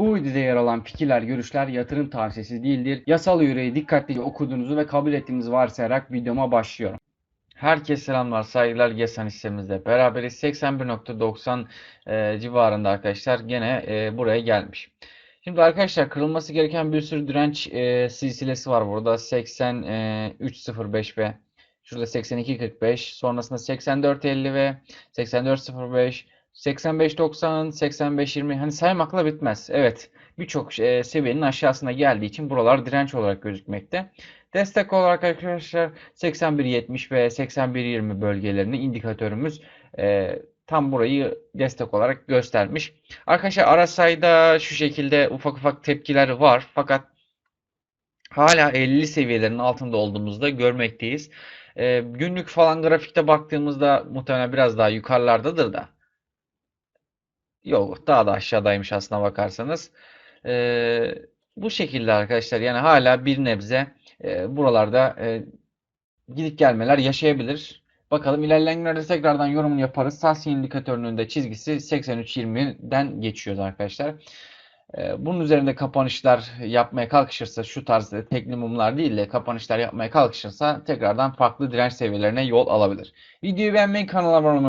Bu videoda yer alan fikirler, görüşler yatırım tavsiyesi değildir. Yasal yüreği dikkatlice okuduğunuzu ve kabul ettiğinizi varsayarak videoma başlıyorum. Herkese selamlar, saygılar. GESAN hissemizde beraberiz. 81.90 e, civarında arkadaşlar gene e, buraya gelmiş. Şimdi arkadaşlar kırılması gereken bir sürü direnç e, silsilesi var burada. 83.05 ve şurada 82.45 sonrasında 84.50 ve 84.05 85.90 85.20 hani saymakla bitmez. Evet birçok e, seviyenin aşağısına geldiği için buralar direnç olarak gözükmekte. Destek olarak arkadaşlar 81.70 ve 81.20 bölgelerini indikatörümüz e, tam burayı destek olarak göstermiş. Arkadaşlar RSI'da şu şekilde ufak ufak tepkiler var fakat hala 50 seviyelerin altında olduğumuzda görmekteyiz. E, günlük falan grafikte baktığımızda muhtemelen biraz daha yukarılardadır da. Yok daha da aşağıdaymış aslına bakarsanız. E, bu şekilde arkadaşlar yani hala bir nebze e, buralarda e, gidip gelmeler yaşayabilir. Bakalım ilerleyen günlerde tekrardan yorumunu yaparız. Sassi indikatörünün de çizgisi 83.20'den geçiyoruz arkadaşlar. Bunun üzerinde kapanışlar yapmaya kalkışırsa şu tarz tekli mumlar değil de kapanışlar yapmaya kalkışırsa tekrardan farklı direnç seviyelerine yol alabilir. Videoyu beğenmeyi kanala abone olmayı